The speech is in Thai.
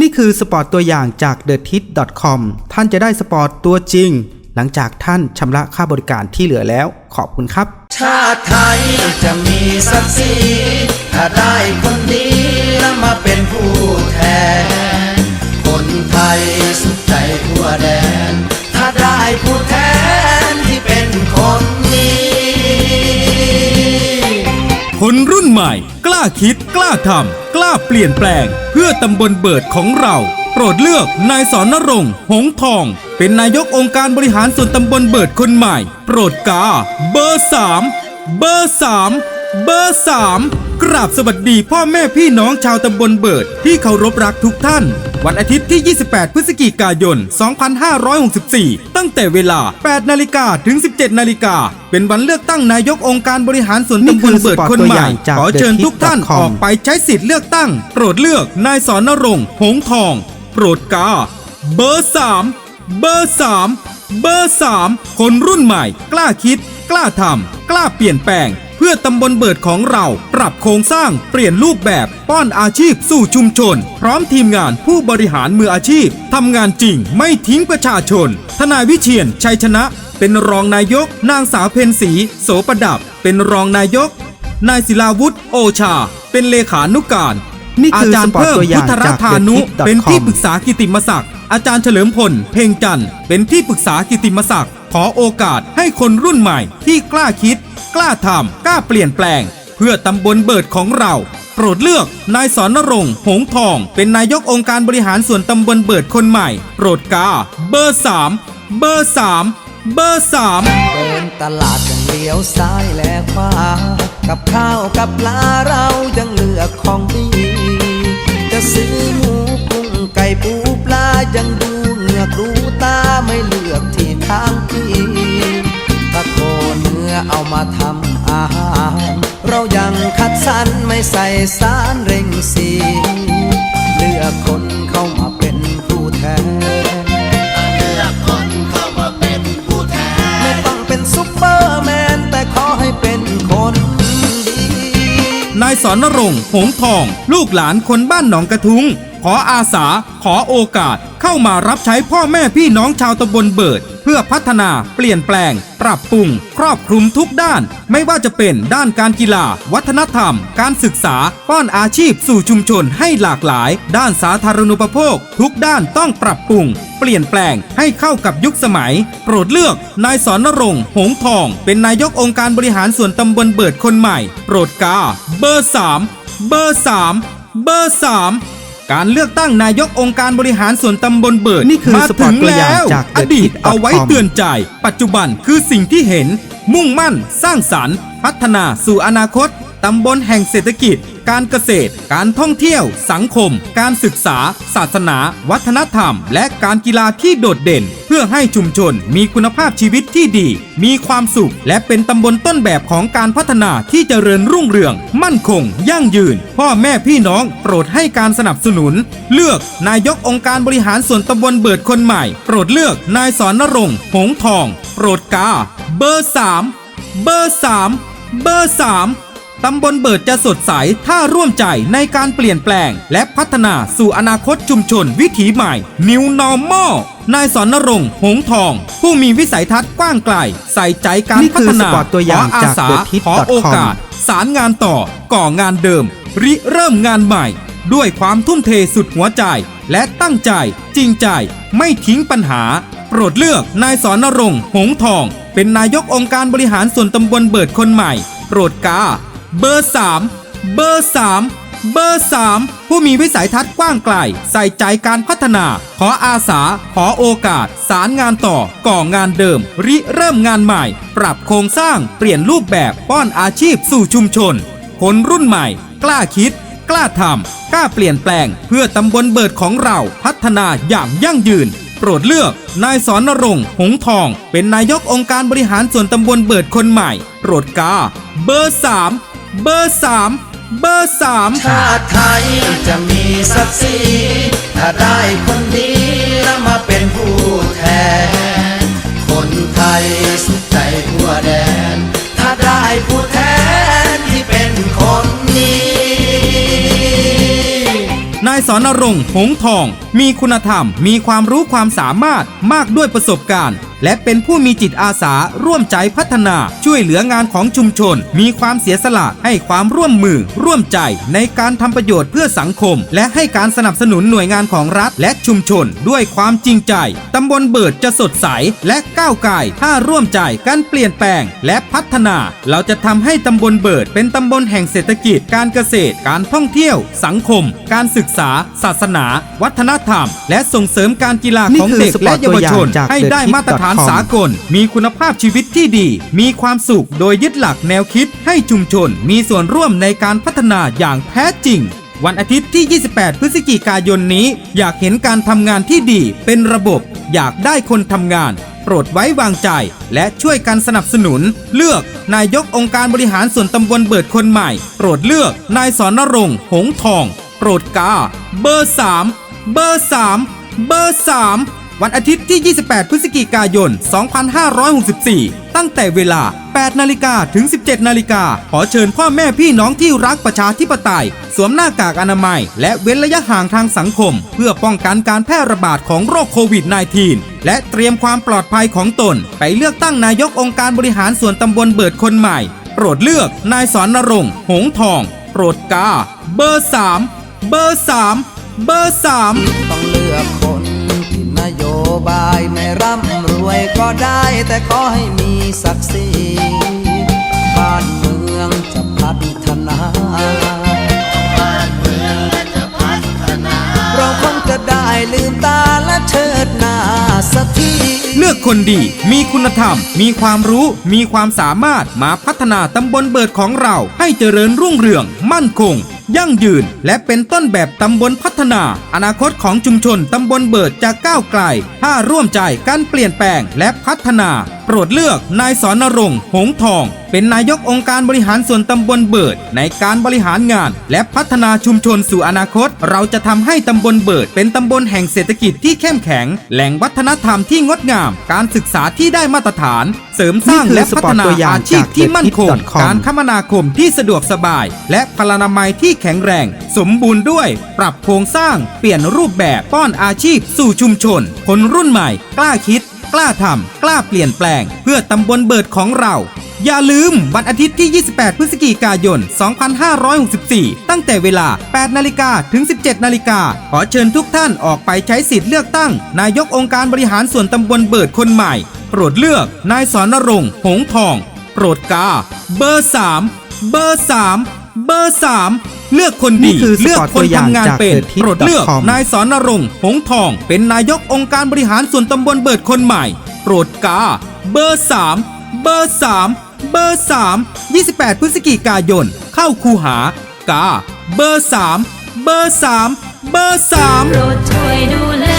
นี่คือสปอร์ตตัวอย่างจาก t h e t i t c o m ท่านจะได้สปอร์ตตัวจริง หลังจากท่านชำระค่าบริการที่เหลือแล้ว ขอบคุณครับ ชาติไทยจะมีศักดิ์ศรีถ้าได้คนดีแล้วมาเป็นผู้แทน คนไทยสุขใจทั่วแดน ถ้าได้ผู้แทนที่เป็นคนดี คนรุ่นใหม่กล้าคิด กล้าทำกล้าเปลี่ยนแปลง เพื่อตำบลเบิดของเรา โปรดเลือกนายสอนนรงหงทอง เป็นนายกองค์การบริหารส่วนตำบลเบิดคนใหม่ โปรดกา เบอร์สามเบอร์สามเบอร์สาม กราบสวัสดีพ่อแม่พี่น้องชาวตำบลเบิด ที่เคารพรักทุกท่าน วันอาทิตย์ที่ 28 พฤศจิกายน 2564 ตั้งแต่เวลา 8 นาฬิกาถึง 17 นาฬิกา เป็นวันเลือกตั้งนายกองค์การบริหารส่วนนี่ตำบคือลเบิดคนใหม่สปอร์ตตัวอย่างจากขอเชิญทุกท่าน TheTip.com ออกไปใช้สิทธิ์เลือกตั้ง โปรดเลือกนายสอนนรงค์หงทอง โปรดกา เบอร์สามเบอร์สามเบอร์สามคนรุ่นใหม่ กล้าคิด กล้าทำ กล้าเปลี่ยนแปลง เพื่อตำบลเบิดของเราปรับโครงสร้างเปลี่ยนรูปแบบป้อนอาชีพสู่ชุมชน พร้อมทีมงานผู้บริหารมืออาชีพทำงานจริงไม่ทิ้งประชาชน ทนายวิเชียนชัยชนะ เป็นรองนายก นางสาวเพนสีโสประดับ เป็นรองนายก นายศิลาวุฒิโอชา เป็นเลขานุการนี่อาคือจารสย์ปอร์ตเพิ่มตัวอย่าพุงทธรัจากฐานุ TheTip.com เป็นที่ปรึกษากิติมศักดิ์อาจารย์เฉลิมพล เพ่งจันทร์เป็นที่ปรึกษากิติมศักดิ์ ขอโอกาสให้คนรุ่นใหม่ที่กล้าคิด กล้าทำกล้าเปลี่ยนแปลง เพื่อตำบลเบิดของเรา โปรดเลือกนายสอนนรงหงทอง เป็นนายกองค์การบริหารส่วนตำบลเบิดคนใหม่ โปรดกา เบอร์สามเบอร์สามเบอร์สามเดินตลาดยังเลี้ยวซ้ายและขวากับข้าวกับปลาเรายังเลือกของดีจะซื้อหมูกุ้งไก่ปูปลายังดูเหงือกดูตาไม่เลือกที่ ทางพี่ถ้าโคเนื้อเอามาทำอาหาร เรายังคัดสรรไม่ใส่สารเร่งสีเลือกคนเข้ามาเป็นผู้แทน ไม่ต้องเป็นซุปเปอร์แมน แต่ขอให้เป็นคนดีนายสอนนรงหงทอง ลูกหลานคนบ้านหนองกระทุงขออาสา ขอโอกาสเข้ามารับใช้พ่อแม่พี่น้องชาวตำบลเบิด เพื่อพัฒนาเปลี่ยนแปลง ปรับปรุง ครอบคลุมทุกด้าน ไม่ว่าจะเป็นด้านการกีฬา วัฒนธรรม การศึกษา ป้อนอาชีพสู่ชุมชนให้หลากหลาย ด้านสาธารณูปโภค ทุกด้านต้องปรับปรุง เปลี่ยนแปลงให้เข้ากับยุคสมัย โปรดเลือกนายสอนนรงหงทอง เป็นนายกองค์การบริหารส่วนตำบลเบิดคนใหม่ โปรดกา เบอร์สามเบอร์สามเบอร์สาม การเลือกตั้งนายกองค์การบริหารส่วนตำบลเบิดนี่คือมาสปอถึร์ตงตัวอแล้ย่างว จากอดีต TheTip.com เอาไว้เตือนใจ ปัจจุบันคือสิ่งที่เห็น มุ่งมั่น สร้างสรรค์ พัฒนาสู่อนาคต ตำบลแห่งเศรษฐกิจ การเกษตร การท่องเที่ยว สังคม การศึกษา ศาสนา วัฒนธรรม และการกีฬาที่โดดเด่น เพื่อให้ชุมชนมีคุณภาพชีวิตที่ดี มีความสุข และเป็นตำบลต้นแบบของการพัฒนาที่เจริญรุ่งเรือง มั่นคง ยั่งยืน พ่อแม่พี่น้อง โปรดให้การสนับสนุน เลือกนายกองค์การบริหารส่วนตำบลเบิดคนใหม่ โปรดเลือกนายสอนนรงค์หงทอง โปรดกา เบอร์สามเบอร์สามเบอร์สาม ตำบลเบิดจะสดใสถ้าร่วมใจในการเปลี่ยนแปลง และพัฒนาสู่อนาคตชุมชนวิถีใหม่ New Normal นายสอนนรงหงทอง ผู้มีวิสัยทัศน์กว้างไกล ใส่ใจการพัฒนาสปอร์ตตัวอย่างอาสาขอโอกาส สารงานต่อ ก่องานเดิม ริเริ่มงานใหม่ ด้วยความทุ่มเทสุดหัวใจ และตั้งใจจริงใจไม่ทิ้งปัญหา โปรดเลือกนายสอนนรงหงทอง เป็นนายกองค์การบริหารส่วนตำบลเบิดคนใหม่ โปรดกา เบอร์สามเบอร์สามเบอร์สามผู้มีวิสัยทัศน์กว้างไกล ใส่ใจการพัฒนา ขออาสา ขอโอกาส สารงานต่อ ก่องานเดิม ริเริ่มงานใหม่ ปรับโครงสร้าง เปลี่ยนรูปแบบป้อนอาชีพสู่ชุมชน คนรุ่นใหม่ กล้าคิด กล้าทำกล้าเปลี่ยนแปลง เพื่อตำบลเบิดของเราพัฒนาอย่างยั่งยืนโปรดเลือก นายสอนนรงหงทอง เป็นนายกองค์การบริหารส่วนตำบลเบิดคนใหม่ โปรดกา เบอร์สาม เบอร์สามเบอร์สามชาติไทยจะมีศักดิ์ศรีถ้าได้คนดีแล้วมาเป็นผู้แทน คนไทยสุขใจทั่วแดน ถ้าได้ผู้แทนที่เป็นคนดีนายสอนรงค์หงทอง มีคุณธรรม มีความรู้ความสามารถมากด้วยประสบการณ์ และเป็นผู้มีจิตอาสาร่วมใจพัฒนาช่วยเหลืองานของชุมชน มีความเสียสละให้ความร่วมมือ ร่วมใจในการทำประโยชน์เพื่อสังคม และให้การสนับสนุนหน่วยงานของรัฐ และชุมชน ด้วยความจริงใจตำบลเบิดจะสดใส และก้าวไกลถ้าร่วมใจกันเปลี่ยนแปลง และพัฒนา เราจะทำให้ตำบลเบิด เป็นตำบลแห่งเศรษฐกิจการเกษตร การท่องเที่ยว สังคม การศึกษา ศาสนา วัฒนธรรม และส่งเสริมการกีฬานี่ของคือเด็กและเยาวชนสปอร์ตตัวอย่างจากให้ได้ The Tip มาตรฐาน com สากล มีคุณภาพชีวิตที่ดี มีความสุขโดยยึดหลักแนวคิดให้ชุมชน มีส่วนร่วมในการพัฒนาอย่างแท้จริง วันอาทิตย์ที่ 28 พฤศจิกายนนี้ อยากเห็นการทำงานที่ดี เป็นระบบ อยากได้คนทำงาน โปรดไว้วางใจ และช่วยกันสนับสนุน เลือก นายกองค์การบริหารส่วนตำบลเบิดคนใหม่ โปรดเลือก นายสอนรงค์หงส์ทอง โปรดกา เบอร์ 3 เบอร์ 3 เบอร์ 3 วันอาทิตย์ที่ 28 พฤศจิกายน 2564 ตั้งแต่เวลา 8 นาฬิกาถึง 17 นาฬิกา ขอเชิญพ่อแม่พี่น้องที่รักประชาธิปไตย สวมหน้ากากอนามัย และเว้นระยะห่างทางสังคม เพื่อป้องกันการแพร่ระบาดของโรคโควิด -19 และเตรียมความปลอดภัยของตน ไปเลือกตั้งนายกองค์การบริหารส่วนตำบลเบิดคนใหม่ โปรดเลือกนายสอนนรงหงทอง โปรดกา เบอร์ 3 เบอร์ 3 เบอร์ 3 ต้องเลือกคน บายไม่ร่ำรวยก็ได้แต่ขอให้มีศักดิ์ศรีบ้านเมืองจะพัฒนา เราคงจะได้ลืมตาและเชิดหน้าสักทีเลือกคนดี มีคุณธรรม มีความรู้ มีความสามารถมาพัฒนาตำบลเบิดของเราให้เจริญรุ่งเรือง มั่นคง ยั่งยืน และเป็นต้นแบบตำบลพัฒนา อนาคตของชุมชนตำบลเบิดจะก้าวไกล ถ้าร่วมใจการเปลี่ยนแปลงและพัฒนาโปรดเลือกนายสอนนรงค์หงส์ทอง เป็นนายกองค์การบริหารส่วนตำบลเบิด ในการบริหารงาน และพัฒนาชุมชนสู่อนาคต เราจะทำให้ตำบลเบิด เป็นตำบลแห่งเศรษฐกิจที่เข้มแข็ง แหล่งวัฒนธรรมที่งดงาม การศึกษาที่ได้มาตรฐาน เสริมสร้างนี่คือและพัฒนาสปอร์ตตัวอย่างอาชีพที่มั่นคงจาก TheTip.com การคมนาคมที่สะดวกสบาย และพลานามัยที่แข็งแรง สมบูรณ์ด้วย ปรับโครงสร้าง เปลี่ยนรูปแบบป้อนอาชีพสู่ชุมชน คนรุ่นใหม่ กล้าคิด กล้าทำกล้าเปลี่ยนแปลง เพื่อตำบลเบิดของเรา อย่าลืมวันอาทิตย์ที่ 28 พฤศจิกายน 2564 ตั้งแต่เวลา 8 นาฬิกาถึง 17 นาฬิกา ขอเชิญทุกท่านออกไปใช้สิทธิ์เลือกตั้ง นายกองค์การบริหารส่วนตำบลเบิดคนใหม่ โปรดเลือก นายสอนนรงค์หงทอง โปรดกา เบอร์ 3 เบอร์ 3 เบอร์ 3 เลือกคนนี่ดีคือเลือกสปอร์ตคนตัวอย่างทำงานจากเป็น TheTip.com โปรดเลือกนายสอนนรงค์หงส์ทอง เป็นนายกองค์การบริหารส่วนตำบลเบิดคนใหม่ โปรดกา เบอร์ 3 เบอร์ 3 เบอร์ 3 28 พฤศจิกายน เข้าคูหากา เบอร์ 3 เบอร์ 3 เบอร์ 3โปรดช่วยดู